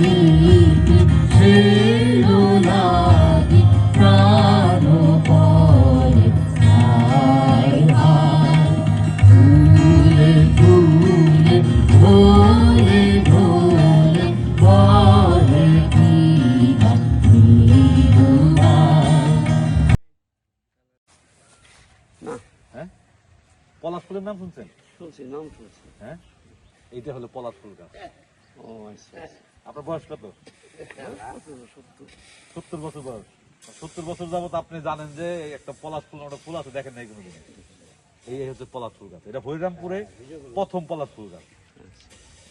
মালিক শিরুলাদি প্রাণপণে হায় হায় ফুলে ফুলে ভোলে ভোলে বলে হ্যাঁ? পলাশ ফুলের নাম শুনছেন? শুনছি নাম শুনছি। হ্যাঁ? এইটা হলো পলাশ ফুল গাছ। ও আচ্ছা আচ্ছা। আপনার বয়স কত? সত্তর বছর বয়স। সত্তর বছর যাবত আপনি জানেন যে একটা পলাশ ফুল একটা ফুল আছে, দেখেন নাই কোনোদিন। এই হচ্ছে পলাশ ফুল গাছ। এটা হরিরামপুরে প্রথম পলাশ ফুল গাছ।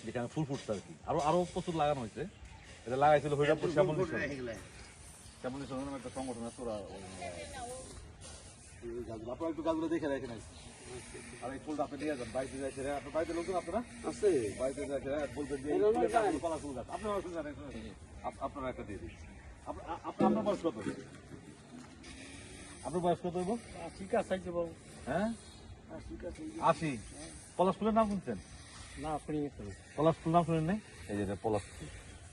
যেখানে ফুল ফুটছে আর কি। আরও আরও প্রচুর লাগানো হয়েছে। এটা লাগাইছিল হরিরামপুর শ্যামল শ্যামল একটা সংগঠন আছে, ওরা একটু গাছগুলো দেখে রাখেন আর এই ফুলটা আপনি নিয়ে যান বাড়িতে যাইছে আপনার বাড়িতে লোকজন আপনারা আছে। বাড়িতে যাইছে বলবেন যে এই ফুলের পলাশ ফুল গাছ আপনারা শুনে জানেন আপ- আপনারা একটা দিয়ে দিন। আপ- আপ- আপ- আপনার বয়স কত? আপনার বয়স কত হইব? ঠিক আছে আইতে বাবু হ্যাঁ? ঠিক আছে আশি। পলাশ ফুলের নাম শুনছেন? না আপনি পলাশ ফুল নাম শুনেন নাই? এই যে পলাশ ফুল।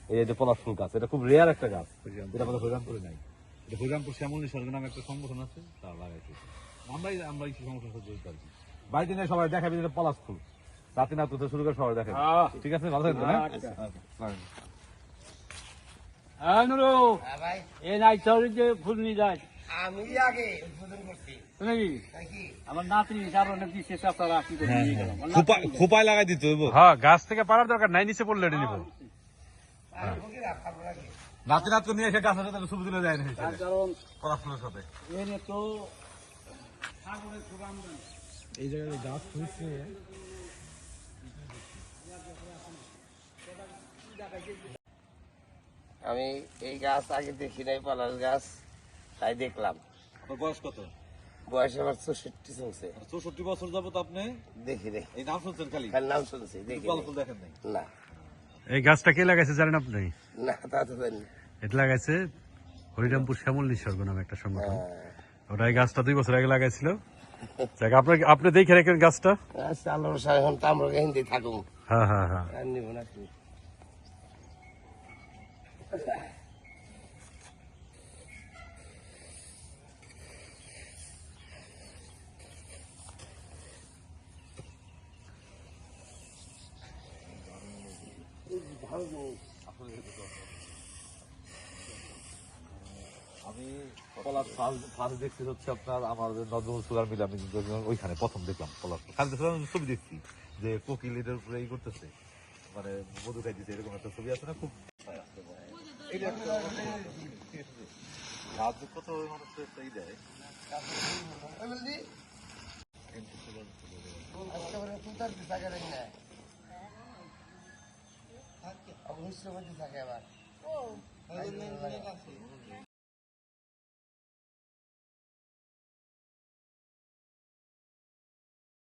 এই যে পলাশ ফুল গাছ এটা খুব রেয়ার একটা গাছ। এটা আমাদের হরিরামপুরে নাই। এটা হরিরামপুর শ্যামল নিসর্গ নামে একটা সংগঠন আছে তারা লাগাইছে আমরাই আমরা এই সংগঠনের সাথে জড়িত বাড়িতে নিয়ে সবাই দেখাবে যে পলাশ ফুল। রাতে না তো শুরু করে সবাই দেখাবে ঠিক আছে? ভালো থাকবেন হ্যাঁ? আচ্ছা। আচ্ছা, লাগান। হ্যাঁ নুরু। এ নাই চৌরি যে ফুল নিয়ে যায়। আমি আগে উদ্বোধন করছি। নাকি? নাকি? আমার নাতনি কারণে দিচ্ছে চাচারা কি করে নিয়ে গেলাম আমার খোপা- নাতনি- খোপায় লাগাই দিতে হইব। হ্যাঁ গাছ থেকে পারার দরকার নাই নিচে পড়লে এটা নিব। নাতি নাত নিয়ে এসে গাছের সাথে ছবি তুলে যায় না। কারণ পলাশ সাথে। এনে তো সাগরের সুগাম দেন। আমি এই গাছ আগে দেখি নাই পলাশ গাছ তাই দেখলাম। বয়স কত? বয়স আমার চৌষট্টি চলছে। চৌষট্টি বছর যাবত আপনি? দেখি নাই এই নাম শুনছেন খালি? খালি নাম শুনছি দেখি দেখেন না। এই গাছটা কে লাগাইছে জানেন আপনি? না তা তো জানি এটা লাগাইছে হরিরামপুর শ্যামল নিসর্গ নামে একটা সংগঠন। এই গাছটা দুই বছর আগে লাগাইছিল। দেখ আপনার আপনি দেখে রেখেন গাছটা? আচ্ছা আল্লাহ সাহেব এখন তো আমরা হিন্দি থাকুন। হ্যাঁ হ্যাঁ হ্যাঁ। আর নিব না কি আমি পলাশ ফার্স্ট দেখছি হচ্ছে আপনার আমার নজরুল সুগার মিলে আমি ওইখানে প্রথম দেখলাম পলাশ খালি ছবি দেখছি যে কোকিল এটার উপরে ই করতেছে। মানে মধু খাইতেছে এরকম একটা ছবি আছে না? খুব এইটা একটা কত দেয়। অবশ্যই থাকে আবার।